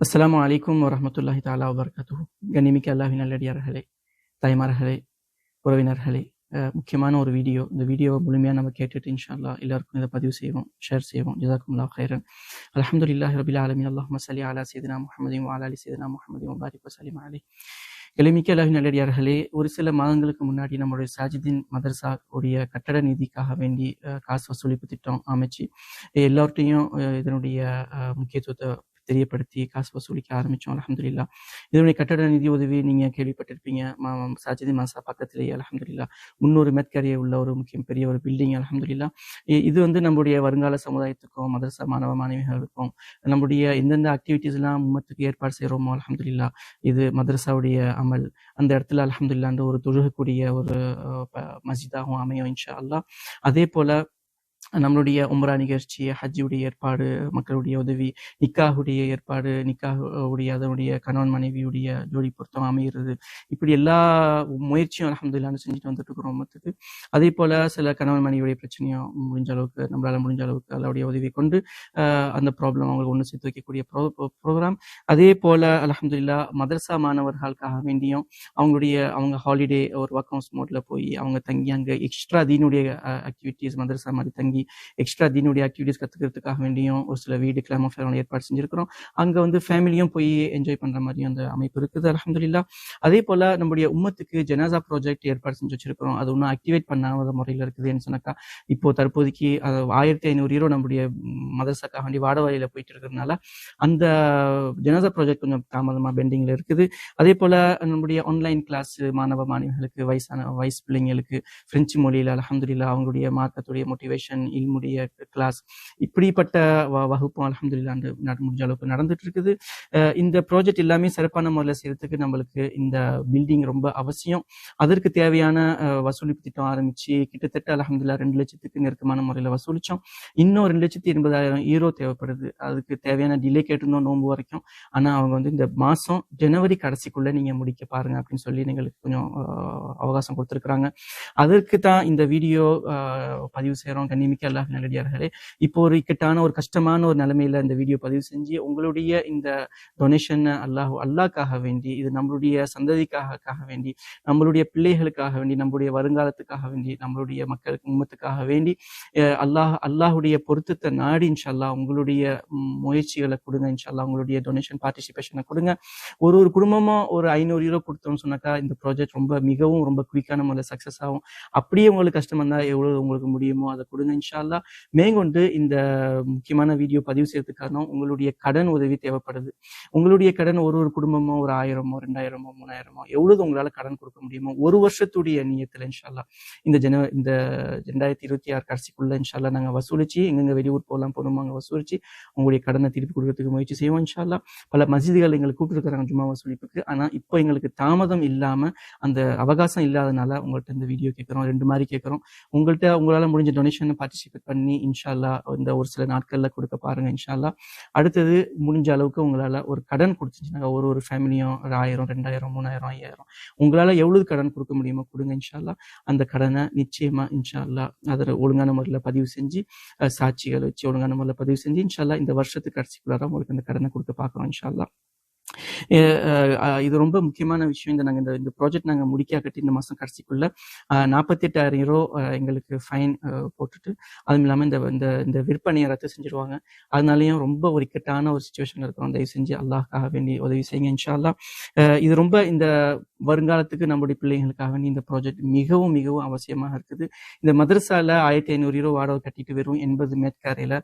அஸ்லாம் அலைக்கும் வரமத்துல்லாஹி தாலா வபரகாத்துஹு. கண்ணிமிக்க அல்லாஹின் நல்லடியார்களே தாய்மார்களே உறவினர்களே முக்கியமான ஒரு வீடியோ. இந்த வீடியோவை முழுமையாக நம்ம கேட்டுட்டு இன்ஷா எல்லாருக்கும் இதை பதிவு செய்வோம் ஷேர் செய்வோம். ஜிசாக்குமுல்லா ஹைரன் அல்ஹம்துலில்லாஹி ரபில் ஆலமின். அல்லாஹும்ம ஸல்லி அலா சையதினா முகமதியும் வ அலா அலி சையதினா முஹம்மதின் வ பாரிக் எளிமிக்க அல்லாஹின் நல்லடியார்களே ஒரு சில மாதங்களுக்கு முன்னாடி நம்முடைய சாஜிதீன் மதர்சா உடைய கட்டட நிதிக்காக வேண்டி காசு வசூலிப்பு திட்டம் அமைச்சு எல்லார்ட்டையும் இதனுடைய முக்கியத்துவத்தை தெரியப்படுத்தி காசு வசூலிக்க ஆரம்பித்தோம் அலமதுல்லா இதனுடைய கட்டட நிதி உதவி நீங்கள் கேள்விப்பட்டிருப்பீங்க. மா- சாஜிதி மாசா பக்கத்திலேயே அலமதுல்லா முன்னூறு மெத்கரையை உள்ள ஒரு முக்கியம் பெரிய ஒரு பில்டிங் அலமதுல்லா இது வந்து நம்முடைய வருங்கால சமுதாயத்துக்கும் மதரசா மாணவ மாணவிகளுக்கும் நம்முடைய எந்தெந்த ஆக்டிவிட்டீஸ்லாம் உம்மத்துக்கு ஏற்பாடு செய்கிறோமோ அலமதுல்லா இது மதரசாவுடைய அமல். அந்த இடத்துல அலமதுல்லான்ற அந்த ஒரு தொழுகக்கூடிய ஒரு அஹ், மஸ்ஜிதாகவும் அமையும் இன்ஷா அல்லாஹ். அதே போல நம்மளுடைய உம்ரா நிகழ்ச்சி ஹஜ்ஜியுடைய ஏற்பாடு மக்களுடைய உதவி நிக்காஹுடைய ஏற்பாடு நிக்காஹுடைய அதனுடைய கணவன் மனைவியுடைய ஜோடி பொருத்தம் அமைகிறது இப்படி எல்லா முயற்சியும் அலமதுல்லான்னு செஞ்சுட்டு வந்துட்டு இருக்கிறோம் மொத்தத்துக்கு அதே போல சில கணவன் மனைவியுடைய பிரச்சனையும் முடிஞ்ச அளவுக்கு நம்மளால முடிஞ்ச அளவுக்கு அல்லாவுடைய உதவி கொண்டு அந்த ப்ராப்ளம் அவங்களுக்கு ஒன்று சேர்த்து வைக்கக்கூடிய ப்ரோக்ராம் அதே போல அலமதுல்லா மதரசா மாணவர்களுக்காக வேண்டியும் அவங்களுடைய அவங்க ஹாலிடே ஒரு ஒர்க் ஹவுஸ் மோட்ல போய் அவங்க தங்கி அங்கே எக்ஸ்ட்ரா தீனுடைய ஆக்டிவிட்டிஸ் மதரசா மாதிரி தங்கி எக்ஸ்ட்ரா தீனுடைய ஆக்டிவிட்டிஸ் கற்றுக்கிறதுக்காக வேண்டியும் ஒரு சில வீடு கிளாம ஃபேரோட ஏற்பாடு செஞ்சிருக்கிறோம். அங்கே வந்து ஃபேமிலியும் போய் என்ஜாய் பண்ணுற மாதிரியும் அந்த அமைப்பு இருக்குது அலமதுல்லா அதே போல் நம்முடைய உம்மத்துக்கு ஜெனாசா ப்ராஜெக்ட் ஏற்பாடு செஞ்சு வச்சிருக்கிறோம். அது ஒன்றும் ஆக்டிவேட் பண்ணாத முறையில் இருக்குதுன்னு சொன்னாக்கா இப்போ தற்போதைக்கு ஆயிரத்தி ஐநூறு ஈரோ நம்முடைய மதரசாக்காக வேண்டி வாடவாயில போயிட்டு இருக்கிறதுனால அந்த ஜெனாசா ப்ராஜெக்ட் கொஞ்சம் தாமதமாக பெண்டிங்கில் இருக்குது. அதே போல் நம்முடைய ஆன்லைன் கிளாஸ் மாணவ மாணவிகளுக்கு வயசான வயசு பிள்ளைங்களுக்கு பிரெஞ்சு மொழியில் அலமதுல்லா அவங்களுடைய மார்க்கத்துடைய மோட்டிவேஷன் இல்முடைய கிளாஸ் இப்படிப்பட்ட வ- வகுப்பும் அலமதுல்லா முடிஞ்ச அளவுக்கு நடந்துட்டு இருக்குது இந்த ப்ராஜெக்ட் எல்லாமே சிறப்பான முறையில் செய்யறதுக்கு நம்மளுக்கு இந்த பில்டிங் ரொம்ப அவசியம். அதற்கு தேவையான வசூலிப்பு திட்டம் ஆரம்பிச்சு கிட்டத்தட்ட அலமதுல்லா ரெண்டு லட்சத்துக்கு நெருக்கமான முறையில் வசூலிச்சோம். இன்னும் ரெண்டு லட்சத்தி எண்பதாயிரம் ஈரோ தேவைப்படுது. அதுக்கு தேவையான டிலே கேட்டிருந்தோம் நோன்பு வரைக்கும். ஆனா அவங்க வந்து இந்த மாசம் ஜனவரி கடைசிக்குள்ள நீங்க முடிக்க பாருங்க அப்படின்னு சொல்லி எங்களுக்கு கொஞ்சம் அவகாசம் கொடுத்துருக்குறாங்க. அதற்கு தான் இந்த வீடியோ பதிவு செய்கிறோம் கண்ணிமிக்க அல்லாஹ் நல்லடியார்களே இப்போ ஒரு இக்கட்டான ஒரு கஷ்டமான ஒரு நிலைமையில இந்த வீடியோ பதிவு செஞ்சு உங்களுடைய இந்த டொனேஷன் அல்லாஹ் அல்லாக்காக வேண்டி இது நம்மளுடைய சந்ததிக்காக வேண்டி நம்மளுடைய பிள்ளைகளுக்காக வேண்டி நம்மளுடைய வருங்காலத்துக்காக வேண்டி நம்மளுடைய மக்களுக்கு உம்மத்துக்காக வேண்டி அல்லாஹ் அல்லாஹுடைய பொருத்தத்தை நாடி இன்ஷால்லா உங்களுடைய முயற்சிகளை கொடுங்க இன்ஷால்லா உங்களுடைய டொனேஷன் பார்ட்டிசிபேஷனை கொடுங்க. ஒரு ஒரு குடும்பமா ஒரு ஐநூறு யூரோ கொடுத்தோம்னு சொன்னாக்கா இந்த ப்ராஜெக்ட் ரொம்ப மிகவும் ரொம்ப குயிக்கான முறையில் சக்ஸஸ் ஆகும். அப்படியே உங்களுக்கு கஷ்டம் இருந்தால் எவ்வளவு உங்களுக்கு முடியுமோ அதை கொடுங்க இன்ஷால்லா மேற்கொண்டு இந்த முக்கியமான வீடியோ பதிவு செய்யறதுக்கு காரணம் உங்களுடைய கடன் உதவி தேவைப்படுது. உங்களுடைய கடன் ஒரு ஒரு குடும்பமோ ஒரு ஆயிரமோ ரெண்டாயிரமோ மூணாயிரமோ எவ்வளவு உங்களால கடன் கொடுக்க முடியுமோ ஒரு வருஷத்துடைய நியத்துல இன்ஷால்லா இந்த ஜன இந்த ரெண்டாயிரத்தி இருபத்தி ஆறு கடைசிக்குள்ள இன்ஷால்லா நாங்க வசூலிச்சு எங்கெங்க வெளியூர் போகலாம் போகணுமோ அங்க வசூலிச்சு உங்களுடைய கடனை திருப்பி கொடுக்கறதுக்கு முயற்சி செய்வோம் இன்ஷால்லா பல மசிதிகள் எங்களுக்கு கூப்பிட்டுருக்காங்க ஜும்மா வசூலிப்புக்கு. ஆனா இப்போ எங்களுக்கு தாமதம் இல்லாம அந்த அவகாசம் இல்லாதனால உங்கள்ட்ட இந்த வீடியோ கேட்குறோம் ரெண்டு மாதிரி கேட்குறோம். உங்கள்கிட்ட உங்களால முடிஞ்ச டொனேஷனை பார்ட்டிசிபேட் பண்ணி இன்ஷால்லா இந்த ஒரு சில நாட்கள்ல கொடுக்க பாருங்க இன்ஷால்லா. அடுத்தது முடிஞ்ச அளவுக்கு உங்களால் ஒரு கடன் கொடுத்துச்சுனாக்கா ஒரு ஒரு ஃபேமிலியும் ஒரு ஆயிரம் ரெண்டாயிரம் மூணாயிரம் ஐயாயிரம். உங்களால் எவ்வளவு கடன் கொடுக்க முடியுமோ கொடுங்க இன்ஷால்லா. அந்த கடனை நிச்சயமா இன்ஷால்லா அதை ஒழுங்கான முறையில் பதிவு செஞ்சு சாட்சிகள் வச்சு ஒழுங்கான முறையில் பதிவு செஞ்சு இன்ஷால்லா இந்த வருஷத்துக்கு கடைசிக்குள்ளார உங்களுக்கு அந்த கடனை கொடுக்க பார்க்குறோம் இன்ஷால்லா. இது ரொம்ப முக்கியமான விஷயம். இந்த நாங்கள் இந்த இந்த ப்ராஜெக்ட் நாங்கள் முடிக்கா கட்டி இந்த மாதம் கடைசிக்குள்ள நாற்பத்தெட்டாயிரம் யூரோ எங்களுக்கு ஃபைன் போட்டுட்டு அதுவும் இல்லாமல் இந்த இந்த இந்த விற்பனையை ரத்து செஞ்சுருவாங்க. அதனாலையும் ரொம்ப ஒரு இக்கட்டான ஒரு சுச்சுவேஷனில் இருக்கிறோம். தயவு செஞ்சு அல்லாஹ்க்காக வேண்டி உதவி செய்யுங்க இன்ஷால்லா அஹ் இது ரொம்ப இந்த வருங்காலத்துக்கு நம்முடைய பிள்ளைங்களுக்காக வேண்டி இந்த ப்ராஜெக்ட் மிகவும் மிகவும் அவசியமாக இருக்குது. இந்த மதரசால ஆயிரத்தி ஐநூறு ரூபா வாடகை கட்டிட்டு வெறும் எண்பது மேற்காரையில்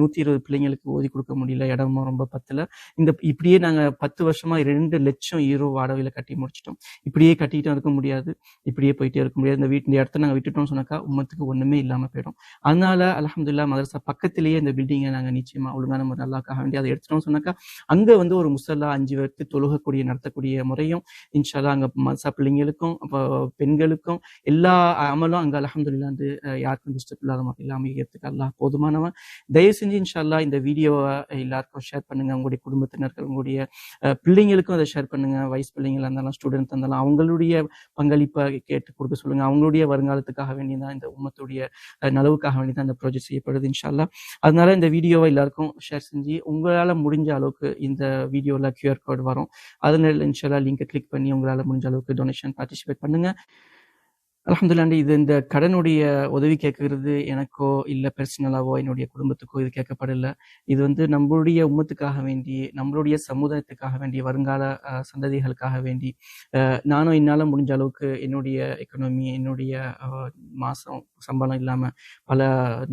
நூற்றி இருபது பிள்ளைங்களுக்கு ஓதி கொடுக்க முடியல. இடமும் ரொம்ப பத்தில். இந்த இப்படியே நாங்க பத்து வருஷமா ரெண்டு லட்சம் ஈரோ வாடகையில கட்டி முடிச்சிட்டோம். இப்படியே கட்டிட்டு இருக்க முடியாது. இப்படியே போயிட்டே இருக்க முடியாது. இந்த வீட்டு இந்த இடத்த நாங்கள் விட்டுட்டோம்னு சொன்னாக்கா உம்மத்துக்கு ஒண்ணுமே இல்லாம போயிடும். அதனால அலமதுல்லா மதரசா பக்கத்திலேயே இந்த பில்டிங்கை நாங்க நிச்சயமா ஒழுங்கான முறை நல்லாக்காக வேண்டிய அதை எடுத்துட்டோம்னு சொன்னாக்கா அங்க வந்து ஒரு முசல்லா அஞ்சு பேருக்கு தொழுகக்கூடிய நடத்தக்கூடிய முறையும் இன்ஷால்லா அங்க மதரசா பிள்ளைங்களுக்கும் அப்போ பெண்களுக்கும் எல்லா அமலும் அங்க அலமதுல்லா வந்து யாருக்கும் டிஸ்டர்ப் இல்லாத முறையில் அமைக்கிறதுக்கு அல்லாஹ் போதுமானவன். தயவு செஞ்சு இன்ஷால்லா இந்த வீடியோவை எல்லாருக்கும் ஷேர் பண்ணுங்க. உங்களுடைய குடும்பத்தினர்கள் உங்களுடைய பிள்ளைங்களுக்கும் அதை ஷேர் பண்ணுங்க. வயசு பிள்ளைங்களா இருந்தாலும் ஸ்டூடெண்ட் இருந்தாலும் அவங்களுடைய பங்களிப்பை கேட்டு கொடுக்க சொல்லுங்க. அவங்களுடைய வருங்காலத்துக்காக வேண்டி தான் இந்த உம்மத்துடைய நலவுக்காக வேண்டி தான் இந்த ப்ராஜெக்ட் செய்யப்படுது இன்ஷால்லா அதனால இந்த வீடியோவை எல்லாருக்கும் ஷேர் செஞ்சு உங்களால் முடிஞ்ச அளவுக்கு இந்த வீடியோவில் கியூஆர் கோட் வரும். அதனால இன்ஷால்லா லிங்கை கிளிக் பண்ணி உங்களால் முடிஞ்ச அளவுக்கு டொனேஷன் பார்ட்டிசிபேட் பண்ணுங்க. அலமதுல்லாண்டி இது இந்த கடனுடைய உதவி கேட்கறது எனக்கோ இல்லை பர்சனலாவோ என்னுடைய குடும்பத்துக்கோ இது கேட்கப்படல. இது வந்து நம்மளுடைய உம்மத்துக்காக வேண்டி நம்மளுடைய சமுதாயத்துக்காக வேண்டி வருங்கால சந்ததிகளுக்காக வேண்டி நானும் என்னால் முடிஞ்ச அளவுக்கு என்னுடைய எக்கனாமி என்னுடைய மாதம் சம்பளம் இல்லாமல் பல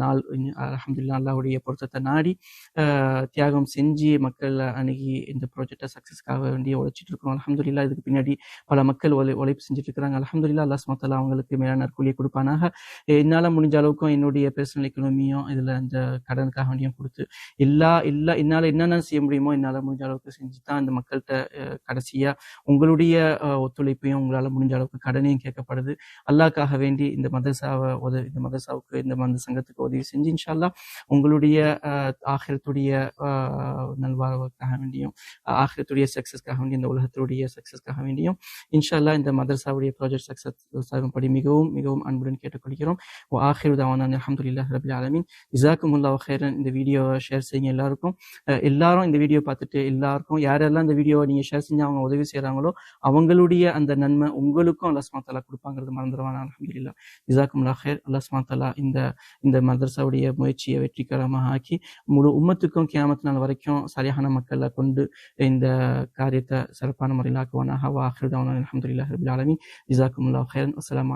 நாள் அலமதுல்லா அல்லாவுடைய பொருத்தத்தை நாடி தியாகம் செஞ்சு மக்களை அணுகி இந்த ப்ராஜெக்டை சக்ஸஸ்க்காக வேண்டி உழைச்சிட்டு இருக்கோம் அலமதுல்லா இதுக்கு பின்னாடி பல மக்கள் உழை உழைப்பு செஞ்சுட்டு இருக்கிறாங்க. அலமதுல்லா அல்லா சுமத்தலா அவங்களுக்கு மேலான கூலியை கொடுப்பானாக. என்னால் முடிஞ்ச அளவுக்கும் என்னுடைய பர்சனல் எக்கனமியும் இதில் இந்த கடனுக்காக வேண்டியும் கொடுத்து எல்லா எல்லா என்னால் என்னென்ன செய்ய முடியுமோ என்னால் முடிஞ்ச அளவுக்கு செஞ்சு தான் இந்த மக்கள்கிட்ட கடைசியாக உங்களுடைய ஒத்துழைப்பையும் உங்களால் முடிஞ்ச அளவுக்கு கடனையும் கேட்கப்படுது. அல்லாக்காக வேண்டி இந்த மதரசாவை உதவி இந்த மதரசாவுக்கு இந்த மந்த சங்கத்துக்கு உதவி செஞ்சு இன்ஷால்லா உங்களுடைய ஆகிரத்துடைய நல்வாழ்வுக்காக வேண்டியும் ஆகிரத்துடைய சக்ஸஸ்க்காக வேண்டியும் இந்த உலகத்துடைய சக்ஸஸ்க்காக வேண்டியும் இன்ஷால்லா இந்த மதரசாவுடைய ப்ராஜெக்ட் சக்ஸஸ் படி மிகவும் மிகவும் அன்புடன் கேட்டுக்கொள்கிறோம். ஓ ஆஹிரு தாவான அலமதுல்லா ரபில் ஆலமின். இசாக்கும் உல்லா ஹேரன் இந்த வீடியோவை ஷேர் செய்யுங்க எல்லாருக்கும். எல்லாரும் இந்த வீடியோ பார்த்துட்டு எல்லாருக்கும் யாரெல்லாம் இந்த வீடியோவை நீங்கள் ஷேர் செஞ்சு அவங்க உதவி செய்கிறாங்களோ அவங்களுடைய அந்த நன்மை உங்களுக்கும் அல்லா சுமாத்தலா கொடுப்பாங்கிறது மறந்துடுவான அலமதுல்லா இசாக்கும் ஹேர் அல்லா சுமாத்தலா இந்த இந்த மதரசாவுடைய முயற்சியை வெற்றிகரமாக ஆக்கி முழு உம்மத்துக்கும் கியாமத்து நாள் வரைக்கும் சரியான மக்களை கொண்டு இந்த காரியத்தை சிறப்பான முறையில் ஆக்குவானாக. வாஹிரு தாவான அலமதுல்லா ரபில் ஆலமின். ஜிசாக்கும் அல்லா ஹேரன் அஸ்லாம்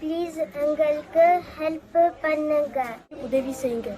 ப்ளீஸ் எங்களுக்கு ஹெல்ப் பண்ணுங்க. உதவி செய்யுங்க.